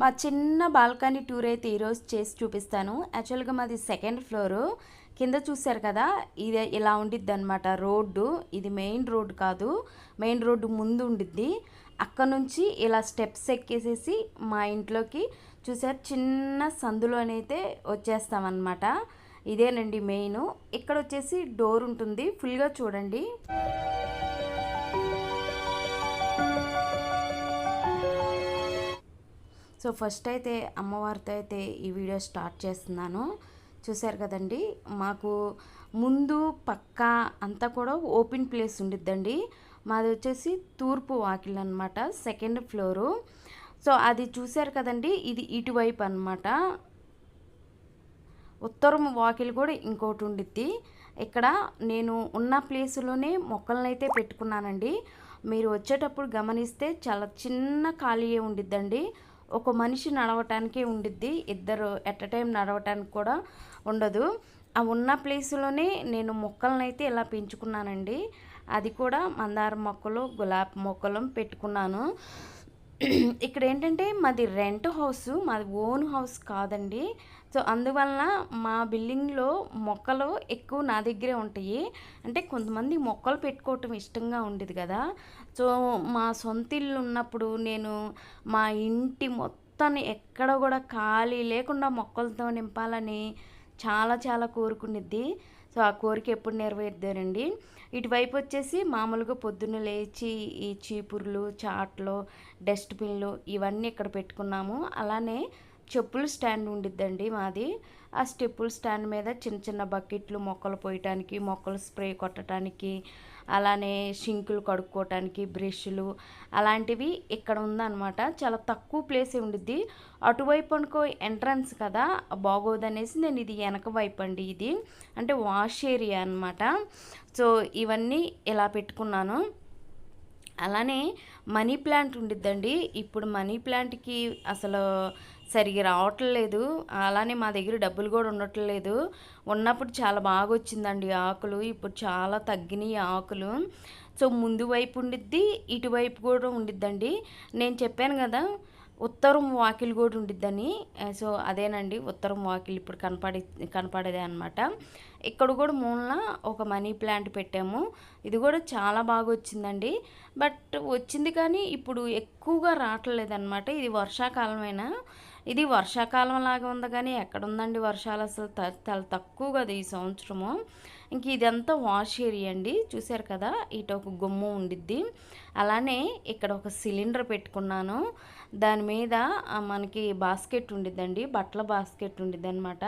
మా చిన్న balcony tour అయితే ఈరోజు చేసి చూపిస్తాను. యాక్చువల్గా మాది సెకండ్ ఫ్లోరు. కింద చూశారు కదా ఇది ఇలా ఉండిద్ది అనమాట రోడ్డు. ఇది మెయిన్ రోడ్డు కాదు మెయిన్ రోడ్డు ముందు ఉండిద్ది. అక్కడ నుంచి ఇలా స్టెప్స్ ఎక్కేసేసి మా ఇంట్లోకి చూసారు చిన్న సందులోనైతే వచ్చేస్తామన్నమాట ఇదేనండి మెయిన్. ఇక్కడ వచ్చేసి డోర్ ఉంటుంది ఫుల్గా చూడండి. సో ఫస్ట్ అయితే అమ్మవారితో అయితే ఈ వీడియో స్టార్ట్ చేస్తున్నాను. చూశారు కదండి? మాకు ముందు పక్క అంతా కూడా ఓపెన్ ప్లేస్ ఉండిద్దండి. మాది వచ్చేసి తూర్పు వాకిల్ అనమాట సెకండ్ ఫ్లోరు. సో అది చూశారు కదండి? ఇది ఇటువైపు అనమాట ఉత్తరం వాకిల్ కూడా ఇంకోటి ఉండిద్ది. ఇక్కడ నేను ఉన్న ప్లేసులోనే మొక్కలను అయితే పెట్టుకున్నానండి. మీరు వచ్చేటప్పుడు గమనిస్తే చాలా చిన్న ఖాళీయే ఉండిద్దండి. ఒక మనిషి నడవటానికే ఉండిద్ది ఇద్దరు ఎట్ అ టైం నడవటానికి కూడా ఉండదు. ఆ ఉన్న ప్లేస్లోనే నేను మొక్కలనైతే అయితే ఇలా పెంచుకున్నానండి. అది కూడా మందార మొక్కలు గులాబీ మొక్కలు పెట్టుకున్నాను. ఇక్కడ ఏంటంటే మాది రెంట్ హౌస్ మాది ఓన్ హౌస్ కాదండి. సో అందువలన మా బిల్డింగ్లో మొక్కలు ఎక్కువ నా దగ్గరే ఉంటాయి. అంటే కొంతమంది మొక్కలు పెట్టుకోవటం ఇష్టంగా ఉండేది కదా. సో మా సొంత ఇల్లు ఉన్నప్పుడు నేను మా ఇంటి మొత్తాన్ని ఎక్కడ కూడా ఖాళీ లేకుండా మొక్కలతో నింపాలని చాలా చాలా కోరుకునేది. సో ఆ కోరిక ఎప్పుడు నెరవేర్దారండి ఇటువైపు వచ్చేసి మామూలుగా పొద్దున్న లేచి ఈ చీపుర్లు చాట్లు డస్ట్బిన్లు ఇవన్నీ ఇక్కడ పెట్టుకున్నాము. అలానే చెప్పులు స్టాండ్ ఉండిద్దండి మాది. ఆ స్టెప్పుల స్టాండ్ మీద చిన్న చిన్న బకెట్లు మొక్కలు పోయటానికి మొక్కలు స్ప్రే కొట్టడానికి అలానే షింకులు కడుక్కోవటానికి బ్రష్లు అలాంటివి ఇక్కడ ఉందన్నమాట. చాలా తక్కువ ప్లేసే ఉండిద్ది. అటువైపు అనుకో ఎంట్రన్స్ కదా బాగోదనేసి నేను ఇది వెనక వైపు అండి ఇది. అంటే వాష్ ఏరియా అనమాట సో ఇవన్నీ ఇలా పెట్టుకున్నాను. అలానే మనీ ప్లాంట్ ఉండిద్దండి. ఇప్పుడు మనీ ప్లాంట్కి అసలు సరిగా రావట్లేదు. అలానే మా దగ్గర డబ్బులు కూడా ఉండట్లేదు. ఉన్నప్పుడు చాలా బాగా వచ్చిందండి ఆకులు. ఇప్పుడు చాలా తగ్గినాయి ఆకులు. సో ముందు వైపు ఉండిద్ది ఇటువైపు కూడా ఉండిద్దండి. నేను చెప్పాను కదా ఉత్తరం వాకిల్ కూడా ఉండిద్దని. సో అదేనండి ఉత్తరం వాకిల్ ఇప్పుడు కనపడే కనపడేదే అనమాట ఇక్కడ కూడా మూలన ఒక మనీ ప్లాంట్ పెట్టాము. ఇది కూడా చాలా బాగా వచ్చిందండి. బట్ వచ్చింది కానీ ఇప్పుడు ఎక్కువగా రావట్లేదు అనమాట ఇది వర్షాకాలమైనా? ఇది వర్షాకాలం లాగా ఉంది కానీ ఎక్కడుందండి వర్షాలు అసలు చాలా తక్కువ కదా ఈ సంవత్సరము. ఇంక ఇదంతా వాష్ ఏరియా అండి. చూసారు కదా ఇటు ఒక గుమ్మ ఉండిద్ది. అలానే ఇక్కడ ఒక సిలిండర్ పెట్టుకున్నాను. దాని మీద మనకి బాస్కెట్ ఉండిద్దండి బట్టల బాస్కెట్ ఉండిద్ది అనమాట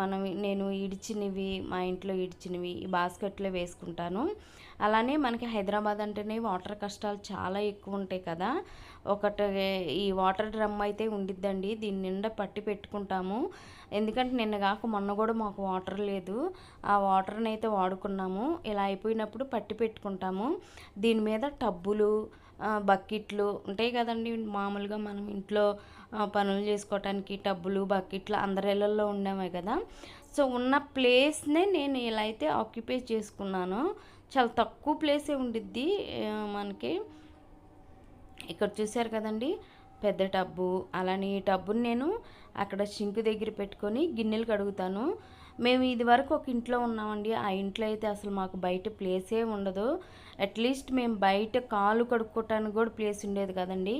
మనం నేను ఇడిచినవి మా ఇంట్లో ఇడిచినవి ఈ బాస్కెట్లో వేసుకుంటాను. అలానే మనకి హైదరాబాద్ అంటేనే వాటర్ కష్టాలు చాలా ఎక్కువ ఉంటాయి కదా. ఒకటి ఈ వాటర్ డ్రమ్ అయితే ఉండిద్దండి. దీని నిండా పట్టి పెట్టుకుంటాము. ఎందుకంటే నిన్న కాక మొన్న కూడా మాకు వాటర్ లేదు. ఆ వాటర్ని అయితే వాడుకున్నాము. ఇలా అయిపోయినప్పుడు పట్టి పెట్టుకుంటాము. దీని మీద టబ్బులు బకెట్లు ఉంటాయి కదండి. మామూలుగా మనం ఇంట్లో పనులు చేసుకోవటానికి టబ్బులు బకెట్లు అందరి ఇళ్ళల్లో కదా. సో ఉన్న ప్లేస్నే నేను ఇలా అయితే ఆక్యుపై చేసుకున్నాను. చాలా తక్కువ ప్లేసే ఉండిద్ది మనకి. ఇక్కడ చూశారు కదండి పెద్ద టబ్బు. అలానే ఈ టబ్బుని నేను అక్కడ సింక్ దగ్గర పెట్టుకొని గిన్నెలు కడుగుతాను. మేము ఇది వరకు ఒక ఇంట్లో ఉన్నామండి. ఆ ఇంట్లో అయితే అసలు మాకు బయట ప్లేసే ఉండదు. అట్లీస్ట్ మేము బయట కాలు కడుక్కోవటానికి కూడా ప్లేస్ ఉండేది కదండి.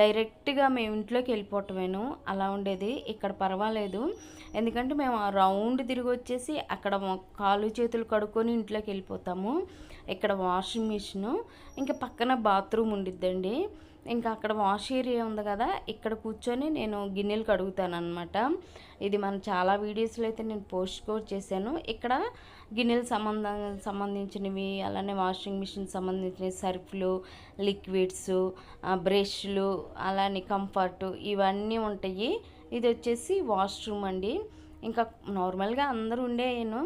డైరెక్ట్గా మేము ఇంట్లోకి వెళ్ళిపోవటమేను. అలా ఉండేది. ఇక్కడ పర్వాలేదు. ఎందుకంటే మేము రౌండ్ తిరిగి వచ్చేసి అక్కడ కాలు చేతులు కడుక్కొని ఇంట్లోకి వెళ్ళిపోతాము. ఇక్కడ వాషింగ్ మిషను ఇంకా పక్కన బాత్రూమ్ ఉండిద్దండి. ఇంకా అక్కడ వాష్ ఏరియా ఉంది కదా ఇక్కడ కూర్చొని నేను గిన్నెలు కడుగుతాను ఇది మనం చాలా వీడియోస్లో అయితే నేను పోస్ట్ కూడా చేశాను. ఇక్కడ గిన్నెలు సంబంధ సంబంధించినవి అలానే వాషింగ్ మిషన్ సంబంధించిన సర్ఫ్లు లిక్విడ్స్ బ్రష్లు అలానే కంఫర్ట్ ఇవన్నీ ఉంటాయి. ఇది వచ్చేసి వాష్రూమ్ అండి. ఇంకా నార్మల్గా అందరూ ఉండేను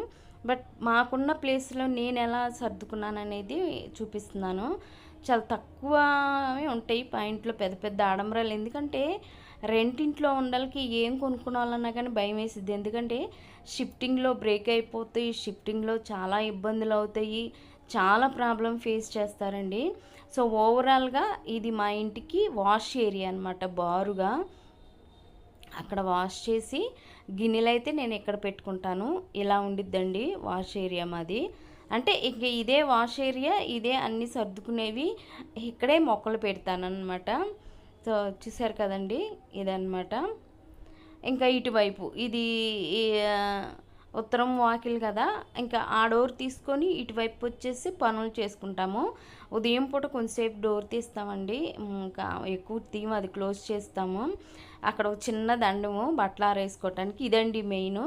బట్ మాకున్న ప్లేస్లో నేను ఎలా సర్దుకున్నాను అనేది చూపిస్తున్నాను. చాలా తక్కువ ఉంటాయి. పాయింట్లో పెద్ద పెద్ద ఆడంబరాలు. ఎందుకంటే రెంటింట్లో ఉండాలకి ఏం కొనుక్కోవాలన్నా కానీ భయం వేసిద్ది. ఎందుకంటే షిఫ్టింగ్లో బ్రేక్ అయిపోతాయి. షిఫ్టింగ్లో చాలా ఇబ్బందులు అవుతాయి. చాలా ప్రాబ్లం ఫేస్ చేస్తారండి. సో ఓవరాల్గా ఇది మా ఇంటికి వాష్ ఏరియా అనమాట బారుగా. అక్కడ వాష్ చేసి గిన్నెలైతే నేను ఎక్కడ పెట్టుకుంటాను. ఇలా ఉండిద్దండి వాష్ ఏరియా మాది. అంటే ఇంక ఇదే వాష్ ఏరియా ఇదే అన్ని సర్దుకునేవి ఇక్కడే మొక్కలు పెడతానమాట సో చూసారు కదండి ఇదన్నమాట. ఇంకా ఇటువైపు ఇది ఉత్తరం వాకిల్ కదా ఇంకా ఆ డోర్ తీసుకొని ఇటువైపు వచ్చేసి పనులు చేసుకుంటాము. ఉదయం పూట కొంతసేపు డోర్ తీస్తామండి. ఇంకా ఎక్కువ తీయం అది క్లోజ్ చేస్తాము. అక్కడ ఒక చిన్న దండము బట్టలు ఆరేసుకోవటానికి ఇదండి మెయిన్.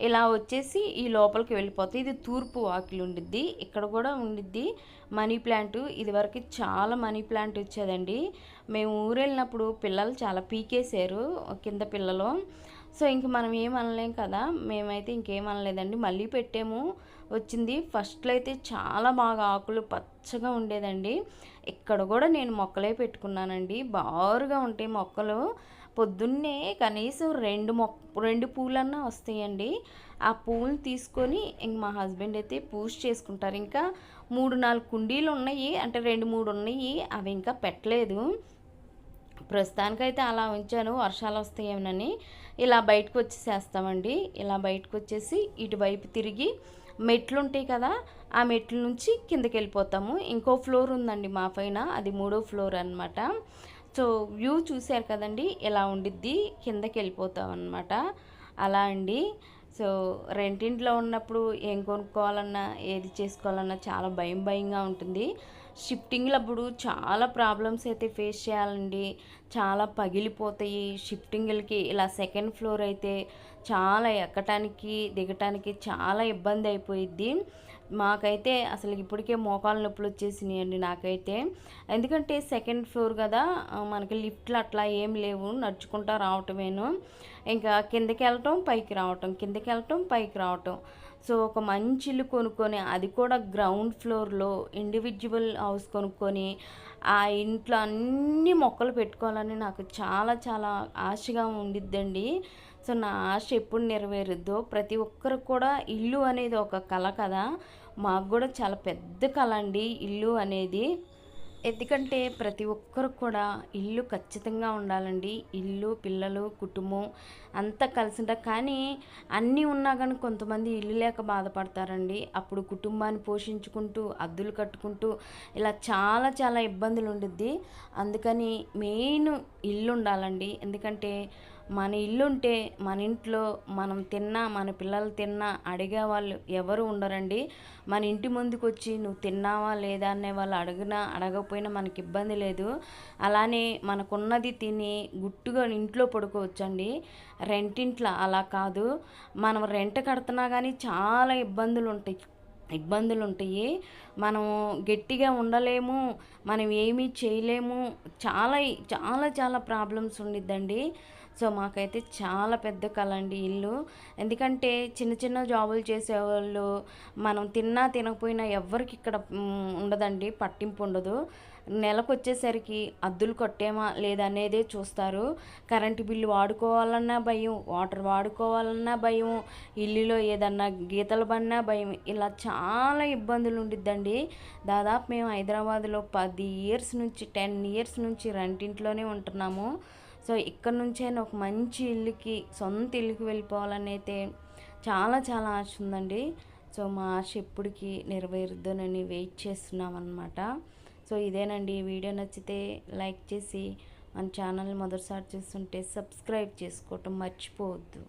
ఇలా వచ్చేసి ఈ లోపలికి వెళ్ళిపోతే ఇది తూర్పు వాకిలు ఉండిద్ది. ఇక్కడ కూడా ఉండిద్ది. Money plant. ఇదివరకు చాలా మనీ ప్లాంట్ వచ్చేదండి. మేము ఊరు వెళ్ళినప్పుడు పిల్లలు చాలా పీకేశారు కింద పిల్లలు. సో ఇంక మనం ఏం అనలేం కదా? మేమైతే ఇంకేం అనలేదండి. మళ్ళీ పెట్టాము. వచ్చింది. ఫస్ట్లో అయితే చాలా బాగా ఆకులు పచ్చగా ఉండేదండి. ఇక్కడ కూడా నేను మొక్కలే పెట్టుకున్నానండి. బారుగా ఉంటాయి మొక్కలు. పొద్దున్నే కనీసం రెండు మొక్క రెండు పూలన్నా వస్తాయండి. ఆ పూలు తీసుకొని ఇంక మా హస్బెండ్ అయితే పూజ చేసుకుంటారు. ఇంకా మూడు నాలుగు కుండీలు ఉన్నాయి. అంటే రెండు మూడు ఉన్నాయి. అవి ఇంకా పెట్టలేదు. ప్రస్తుతానికైతే అలా ఉంచాను. వర్షాలు వస్తాయేమోనని. ఇలా బయటకు వచ్చేసేస్తామండి. ఇలా బయటకు వచ్చేసి ఇటువైపు తిరిగి మెట్లు ఉంటాయి కదా ఆ మెట్ల నుంచి కిందకి వెళ్ళిపోతాము. ఇంకో ఫ్లోర్ ఉందండి మా పైన. అది మూడో ఫ్లోర్ అనమాట సో వ్యూ చూశారు కదండి ఎలా ఉండిద్ది కిందకి వెళ్ళిపోతాం అనమాట అలా అండి. సో రెంటింట్లో ఉన్నప్పుడు ఏం కొనుక్కోవాలన్నా ఏది చేసుకోవాలన్నా చాలా భయం భయంగా ఉంటుంది. షిఫ్టింగ్లప్పుడు చాలా ప్రాబ్లమ్స్ అయితే ఫేస్ చేయాలండి. చాలా పగిలిపోతాయి షిఫ్టింగ్లకి. ఇలా సెకండ్ ఫ్లోర్ అయితే చాలా ఎక్కటానికి దిగటానికి చాలా ఇబ్బంది అయిపోయిద్ది. మాకైతే అసలు ఇప్పటికే మోకాలు నొప్పులు వచ్చేసినాయండి నాకైతే. ఎందుకంటే సెకండ్ ఫ్లోర్ కదా మనకి లిఫ్ట్లు అట్లా ఏం లేవు నడుచుకుంటా రావటమేను. ఇంకా కిందకి వెళ్ళటం పైకి రావటం కిందకి వెళ్ళటం పైకి రావటం. సో ఒక మంచి ఇల్లు కొనుక్కొని అది కూడా గ్రౌండ్ ఫ్లోర్లో ఇండివిజువల్ హౌస్ కొనుక్కొని ఆ ఇంట్లో అన్ని మొక్కలు పెట్టుకోవాలని నాకు చాలా చాలా ఆశగా ఉండిద్దండి. సో నా ఆశ ఎప్పుడు నెరవేరుద్దో ప్రతి ఒక్కరికి కూడా ఇల్లు అనేది ఒక కళ కదా. మాకు కూడా చాలా పెద్ద కళ అండి ఇల్లు అనేది. ఎందుకంటే ప్రతి ఒక్కరు కూడా ఇల్లు ఖచ్చితంగా ఉండాలండి. ఇల్లు పిల్లలు కుటుంబం అంతా కలిసి ఉంటారు కానీ అన్నీ ఉన్నా కానీ కొంతమంది ఇల్లు లేక బాధపడతారండి. అప్పుడు కుటుంబాన్ని పోషించుకుంటూ అద్దులు కట్టుకుంటూ ఇలా చాలా చాలా ఇబ్బందులు ఉండిద్ది. అందుకని మెయిన్ ఇల్లు ఉండాలండి. ఎందుకంటే మన ఇల్లుంటే మన ఇంట్లో మనం తిన్నా మన పిల్లలు తిన్నా అడిగే వాళ్ళు ఎవరు ఉండరండి. మన ఇంటి ముందుకు వచ్చి నువ్వు తిన్నావా లేదా అనే వాళ్ళు అడిగినా అడగకపోయినా మనకి ఇబ్బంది లేదు. అలానే మనకున్నది తిని గుట్టుగా ఇంట్లో పడుకోవచ్చండి. రెంటింట్లో అలా కాదు. మనం రెంట్ కడుతున్నా కానీ చాలా ఇబ్బందులు ఉంటాయి ఇబ్బందులు ఉంటాయి మనం గట్టిగా ఉండలేము మనం ఏమీ చేయలేము. చాలా చాలా చాలా ప్రాబ్లమ్స్ ఉండిద్దండి. సో మాకైతే చాలా పెద్ద కళ అండి ఇల్లు. ఎందుకంటే చిన్న చిన్న జాబులు చేసేవాళ్ళు మనం తిన్నా తినకపోయినా ఎవరికి ఇక్కడ ఉండదండి పట్టింపు ఉండదు. నెలకు వచ్చేసరికి అద్దులు కొట్టేమా లేదనేదే చూస్తారు. కరెంటు బిల్లు వాడుకోవాలన్నా భయం వాటర్ వాడుకోవాలన్నా భయం ఇల్లులో ఏదన్నా గీతలు పడినా భయం. ఇలా చాలా ఇబ్బందులు ఉండిద్దండి. దాదాపు మేము హైదరాబాద్లో పది ఇయర్స్ నుంచి టెన్ ఇయర్స్ నుంచి రెంటింట్లోనే ఉంటున్నాము. సో ఇక్కడ నుంచైనా ఒక మంచి ఇల్లుకి సొంత ఇల్లుకి వెళ్ళిపోవాలని అయితే చాలా చాలా ఆశ ఉందండి. సో మా ఆశ ఎప్పటికీ నెరవేరుద్దోనని వెయిట్ చేస్తున్నాం అనమాట సో ఇదేనండి. వీడియో నచ్చితే లైక్ చేసి మన ఛానల్ మొదటిసారి చూస్తుంటే సబ్స్క్రైబ్ చేసుకోవటం మర్చిపోవద్దు.